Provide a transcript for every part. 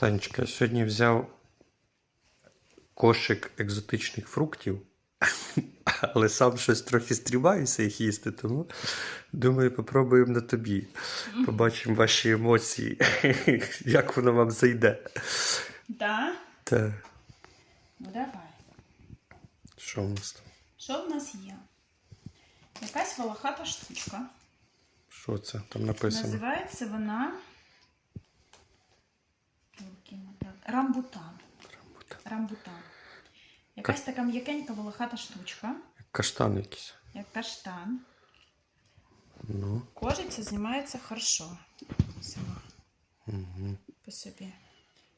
Танечка, я сьогодні взяв кошик екзотичних фруктів, але сам щось трохи стрібаюся їх їсти, тому думаю, попробуємо на тобі. Побачимо ваші емоції, як воно вам зайде. Да? Та Ну давай. що в нас там? Що в нас є? Якась волохата штучка. Що це там написано? Називається вона. Рамбутан. Рамбутан. Якась така м'якенька волохата штучка, Каштан якийсь. як каштан. Ну, Кожиця знімається хорошо. Сама угу. по собі.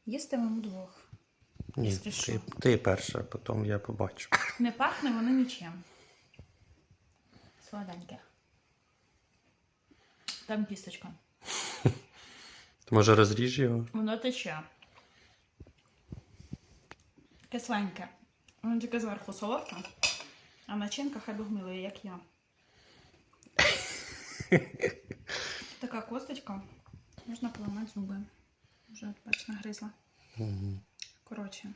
Їстимемо двох. Ні, ти, ти перша, а потім я побачу. Не пахне воно нічим. Сладеньке. Там кісточка. Ти може розріж його? Воно тече. Кисленьке. Воно тільки зверху солодке, а начинка хай би гмилує, як я. така косточка. Можна поламати зуби. Вже бач, нагризла. Угу. Коротше.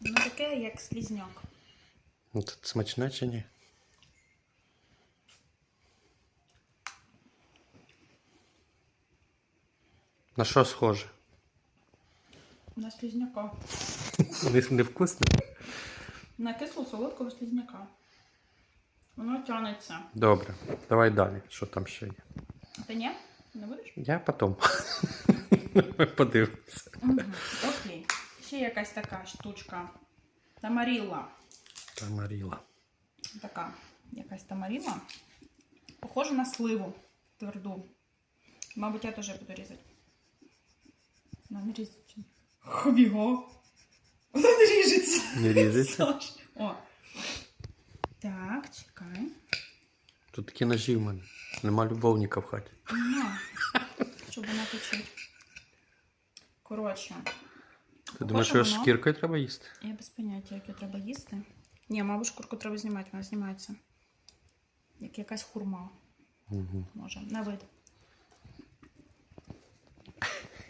Воно таке, як слізняк. Ну, це смачне чи ні? На що схоже? На слізняка. Не вкусне? На кисло солодкого слізняка. Воно тянеться. Добре, давай далі. Що там ще є? А ти ні? Не будеш? Я потім. Ми подивимося. Угу. Окей. Ще якась така штучка. Тамарілла. Тамаріла. Така якась тамаріла. Похожа на сливу тверду. Мабуть, я теж буду різати. Вона не різиться. Вона не ріжеться. Не ріжеться? Саш. О. Так, чекай. Тут такі ножі в мене. Нема любовника в хаті. На. Щоб вона точить. Коротше. Ти думаєш, що воно- шкіркою треба їсти? Я без поняття, яке треба їсти. Ні, мабуть, шкурку треба знімати, вона знімається. Як якась хурма. Угу. Може, на вид.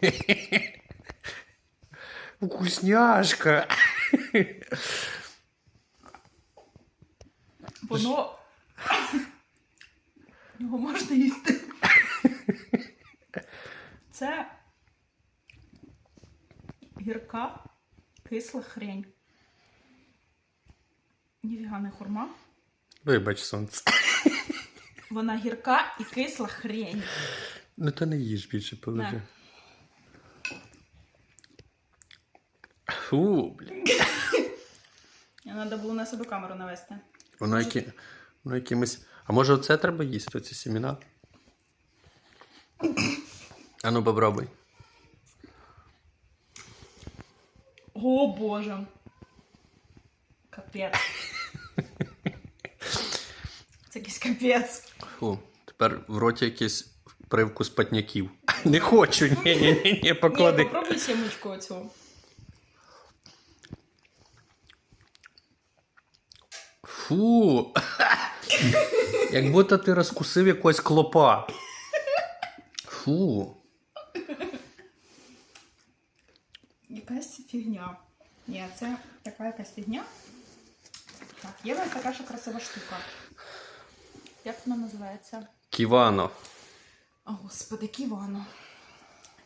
Вкусняшка! Воно. Його можна їсти. Це гірка, кисла хрень. Ніфіга не хурма. Вибач, сонце. Вона гірка і кисла хрень. Ну то не їж більше, положи. Фу, блін. Треба було на себе камеру навести. Воно, які... Воно якимось. А може оце треба їсти, оці семена? А ну попробуй. О боже. Капець. Це якийсь капець. Фу, тепер в роті якийсь привкус патняків. Не хочу, ні, ні, ні, ні, Ні, попробуй сімочку оцю. Фу. Як будто ти розкусив якогось клопа. Фу. Якась фігня. Ні, це така якась фігня. Так, є в нас така ще красива штука. Як вона називається? Ківано. О, господи, ківано.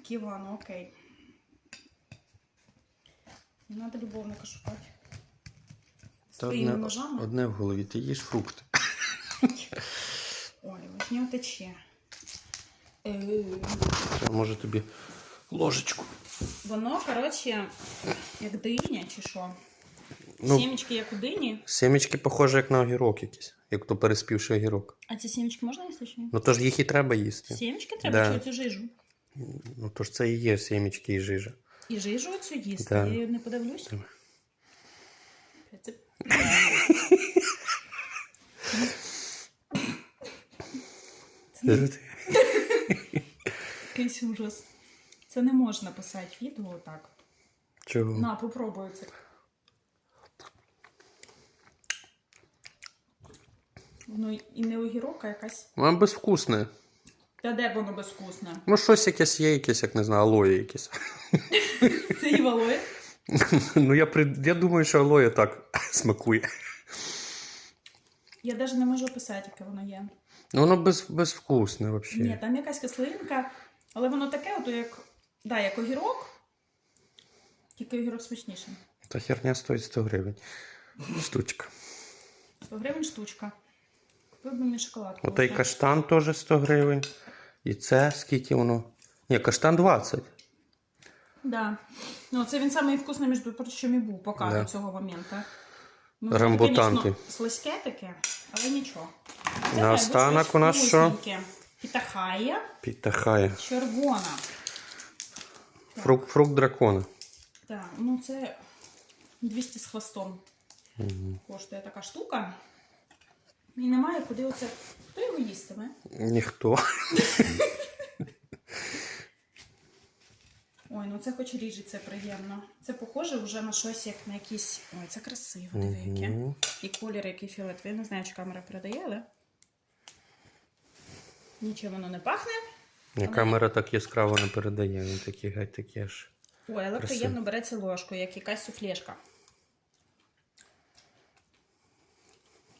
Ківано, окей. Не треба любовника шукати. Та Своїми одне, ножами. одне в голові, ти їш фрукти. Ой, ось нього тече. Е, Може тобі ложечку. Воно, коротше, як диня чи що. Ну. Сімечки як у дині. Семечки похожі як на огірок якийсь, як то переспівший огірок. А ці сімечки можна їсти чи ні? Ну то ж їх і треба їсти. Сімечки треба Да. чи оцю жижу? Ну то ж це і є семечки і жижа. І жижу оцю їсти. Да. Я її не подивлюсь. Давай. Це... Якийсь ужас. Це не можна писати відео так. Чого? На, попробуй це. Воно і не огірок, а якась. Воно безвкусне. Та де воно безвкусне? Ну, щось якесь є, якесь, як не знаю, алоє якесь. Це і валує. Ну, я, при... я думаю, що алоє так смакує. Я навіть не можу описати, яке воно є. Ну, воно без... безвкусне взагалі. Ні, там якась кислинка, але воно таке, от як, да, як огірок, тільки огірок смачніший. Та херня стоїть 100 гривень. Штучка. 100 гривень штучка. Купив би мені шоколадку. Отей каштан теж 100 гривень. І це скільки воно? Ні, каштан 20. Да. Ну, це він самий вкусний, між прочим, і був поки Да. до цього моменту. Ну, Рамбутанти. Звісно, слизьке таке, але нічого. Це Наостанок має бути у нас щось що? вкусненьке. Пітахає червона. Фрукт, фрукт дракона. Так, ну це 200 з хвостом коштує така штука. І немає куди оце. Хто його їстиме? Ніхто. Ой, ну це хоч ріжеться приємно. Це похоже вже на щось, як на якісь. Ой, це красиво, диви яке. Мгм. І колір, який фіолетовий. Я не знаю, чи камера передає, але. Нічим воно не пахне. Ні, камера так яскраво не передає, він такий геть такий аж. Ой, але Красиво. приємно береться ложкою, як якась суфлешка.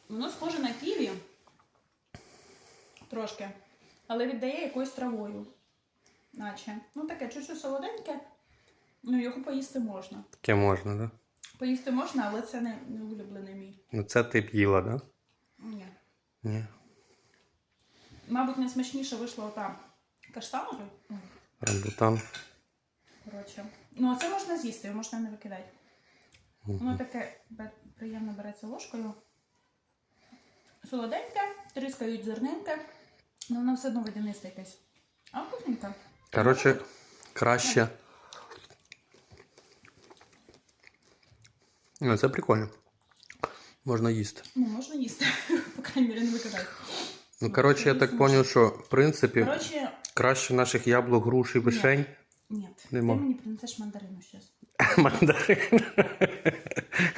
Воно схоже на ківі. Трошки. Але віддає якоюсь травою. Наче. Ну таке чуть-чуть солоденьке. Ну, його поїсти можна. Таке можна, да? Поїсти можна, але це не, не улюблений мій. Ну це ти б їла, да? Ні. Ні. Мабуть, найсмачніше вийшло ота каштановий. Ой, Рамбутан. Коротше. Ну, а це можна з'їсти, його можна не викидати. Воно таке приємно береться ложкою. Солоденьке, тріскають зернинки, але воно все одно водянисте якесь. А вкусненьке. Коротше, краще. Ну, це прикольно. Можна їсти. Ну, можна їсти, по крайній мірі, не викидати. Ну, коротше, я так зрозумів, що в принципі Коротше, краще наших яблук, груш і вишень. ні, Нема. ти мені принесеш мандарину зараз. Мандарин.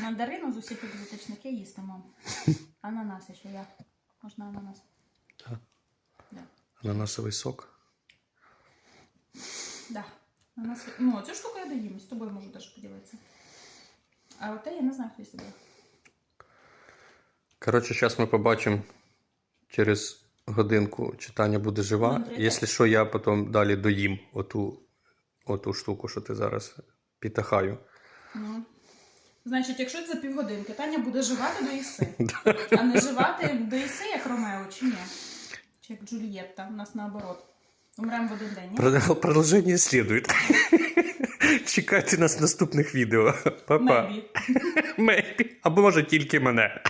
Мандарину з усіх екзотичних я їстиму. Ананас ще я. Можна ананас. Так. Да. Ананасовий сок. Да. Ананас... Ну, цю штуку я доїм, з тобою можу теж поділитися. А оте я не знаю, хто їсть буде. Коротше, зараз ми побачимо через годинку читання буде жива. Ну. Якщо що, я потім далі доїм оту, оту штуку, що ти зараз підтахаю. Ну. Значить, якщо це за півгодинки, Таня буде живати до Іси. А не живати до Іси, як Ромео, чи ні? Чи як Джульєтта, у нас наоборот. Умремо в один день. Про- Прод- Продовження слідує. Чекайте нас в наступних відео. Па-па. Maybe. Maybe. Або може тільки мене.